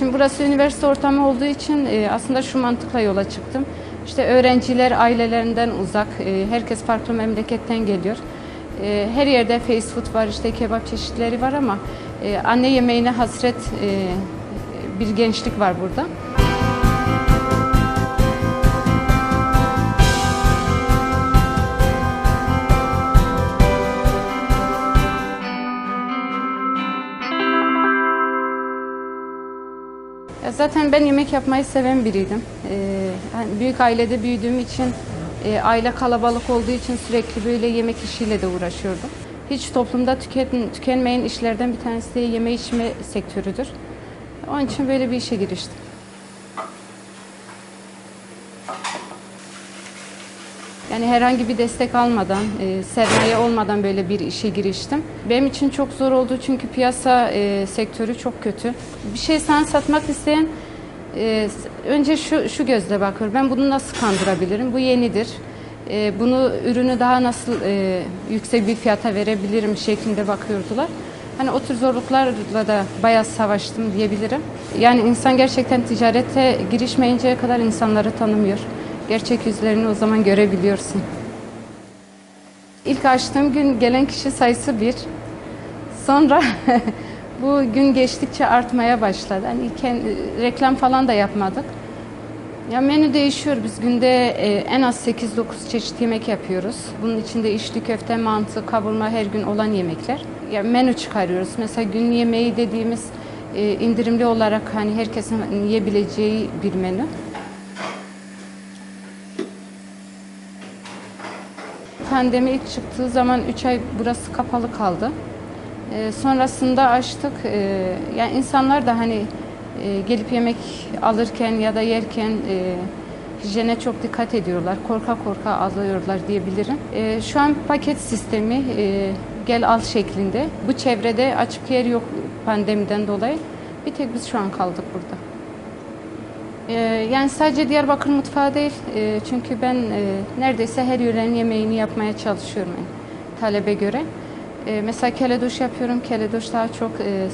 Şimdi burası üniversite ortamı olduğu için e, aslında şu mantıkla yola çıktım. İşte öğrenciler ailelerinden uzak, e, herkes farklı memleketten geliyor. E, Her yerde fast food var, işte kebap çeşitleri var ama anne yemeğine hasret bir gençlik var burada. Ya Zaten ben yemek yapmayı seven biriydim. Ee, hani büyük ailede büyüdüğüm için, e, aile kalabalık olduğu için sürekli böyle yemek işiyle de uğraşıyordum. Hiç toplumda tüket- tükenmeyen işlerden bir tanesi de yeme içme sektörüdür. Onun için böyle bir işe giriştim. Yani herhangi bir destek almadan, e, sermaye olmadan böyle bir işe giriştim. Benim için çok zor oldu çünkü piyasa e, sektörü çok kötü. Bir şey sana satmak isteyen e, önce şu, şu gözle bakıyor. Ben bunu nasıl kandırabilirim? Bu yenidir. E, bunu ürünü daha nasıl e, yüksek bir fiyata verebilirim şeklinde bakıyordular. Hani o tür zorluklarla da bayağı savaştım diyebilirim. Yani insan gerçekten ticarete girişmeyinceye kadar insanları tanımıyor. Gerçek yüzlerini o zaman görebiliyorsun. İlk açtığım gün gelen kişi sayısı bir. Sonra bu gün geçtikçe artmaya başladı. Hani ilk reklam falan da yapmadık. Ya menü değişiyor. Biz günde e, en az 8-9 çeşit yemek yapıyoruz. Bunun içinde içli köfte, mantı, kavurma her gün olan yemekler. Ya menü çıkarıyoruz. Mesela gün yemeği dediğimiz e, indirimli olarak hani herkesin yiyebileceği bir menü. Pandemi ilk çıktığı zaman 3 ay burası kapalı kaldı. Ee, sonrasında açtık. Ee, yani insanlar da hani e, gelip yemek alırken ya da yerken e, hijyene çok dikkat ediyorlar. Korka korka alıyorlar diyebilirim. Ee, şu an paket sistemi e, gel al şeklinde. Bu çevrede açık yer yok pandemiden dolayı. Bir tek biz şu an kaldık burada. Ee, Yani sadece Diyarbakır mutfağı değil, e, çünkü ben e, neredeyse her yörenin yemeğini yapmaya çalışıyorum yani, talebe göre. E, Mesela keledoş yapıyorum. Keledoş daha çok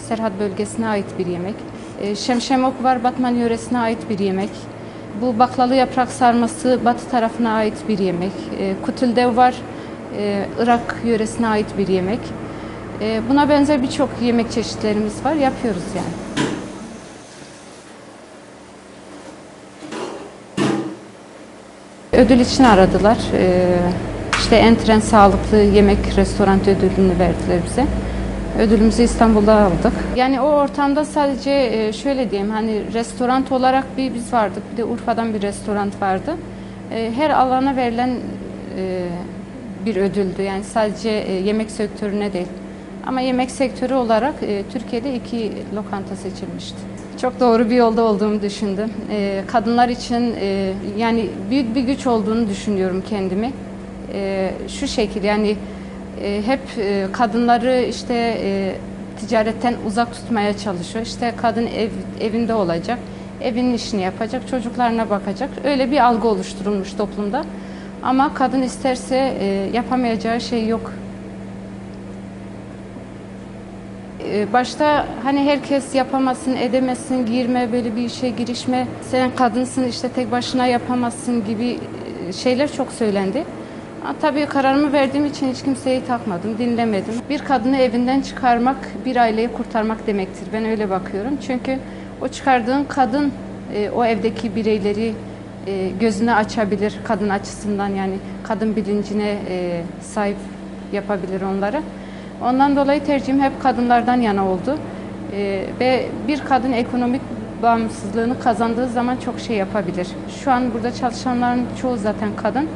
Serhat bölgesine ait bir yemek. Şemşemok var, Batman yöresine ait bir yemek. Bu baklalı yaprak sarması Batı tarafına ait bir yemek. Kutildev var, Irak yöresine ait bir yemek. Buna benzer birçok yemek çeşitlerimiz var, yapıyoruz yani. Ödül için aradılar. Ee, işte en tren sağlıklı yemek restoran ödülünü verdiler bize. Ödülümüzü İstanbul'da aldık. Yani o ortamda sadece e, şöyle diyeyim hani restoran olarak bir biz vardık. Bir de Urfa'dan bir restoran vardı. E, Her alana verilen e, bir ödüldü. Yani sadece yemek sektörüne değil. Ama yemek sektörü olarak Türkiye'de iki lokanta seçilmişti. Çok doğru bir yolda olduğumu düşündüm. E, kadınlar için e, yani büyük bir güç olduğunu düşünüyorum kendimi. E, şu şekil yani e, hep e, kadınları işte e, ticaretten uzak tutmaya çalışıyor. İşte kadın ev, evinde olacak, evinin işini yapacak, çocuklarına bakacak. Öyle bir algı oluşturulmuş toplumda. Ama kadın isterse e, yapamayacağı şey yok Ee, Başta hani herkes yapamazsın, edemezsin, girme, böyle bir işe girişme. Sen kadınsın işte tek başına yapamazsın gibi e, şeyler çok söylendi. Tabii kararımı verdiğim için hiç kimseyi takmadım, dinlemedim. Bir kadını evinden çıkarmak, bir aileyi kurtarmak demektir. Ben öyle bakıyorum. Çünkü o çıkardığın kadın e, o evdeki bireyleri e, gözüne açabilir kadın açısından yani kadın bilincine sahip yapabilir onları. Ondan dolayı tercihim hep kadınlardan yana oldu. Ee, ve bir kadın ekonomik bağımsızlığını kazandığı zaman çok şey yapabilir. Şu an burada çalışanların çoğu zaten kadın.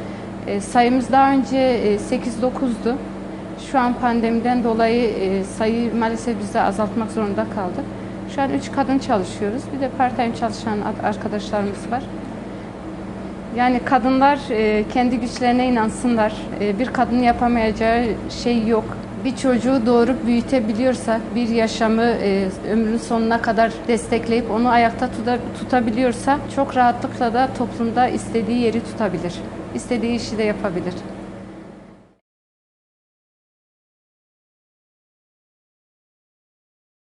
Ee, sayımız daha önce e, 8-9'du. Şu an pandemiden dolayı e, sayıyı maalesef biz de azaltmak zorunda kaldık. Şu an 3 kadın çalışıyoruz. Bir de part-time çalışan arkadaşlarımız var. Yani kadınlar e, kendi güçlerine inansınlar. E, bir kadının yapamayacağı şey yok. Bir çocuğu doğurup büyütebiliyorsa, bir yaşamı e, ömrünün sonuna kadar destekleyip onu ayakta tuta, tutabiliyorsa çok rahatlıkla da toplumda istediği yeri tutabilir. İstediği işi de yapabilir.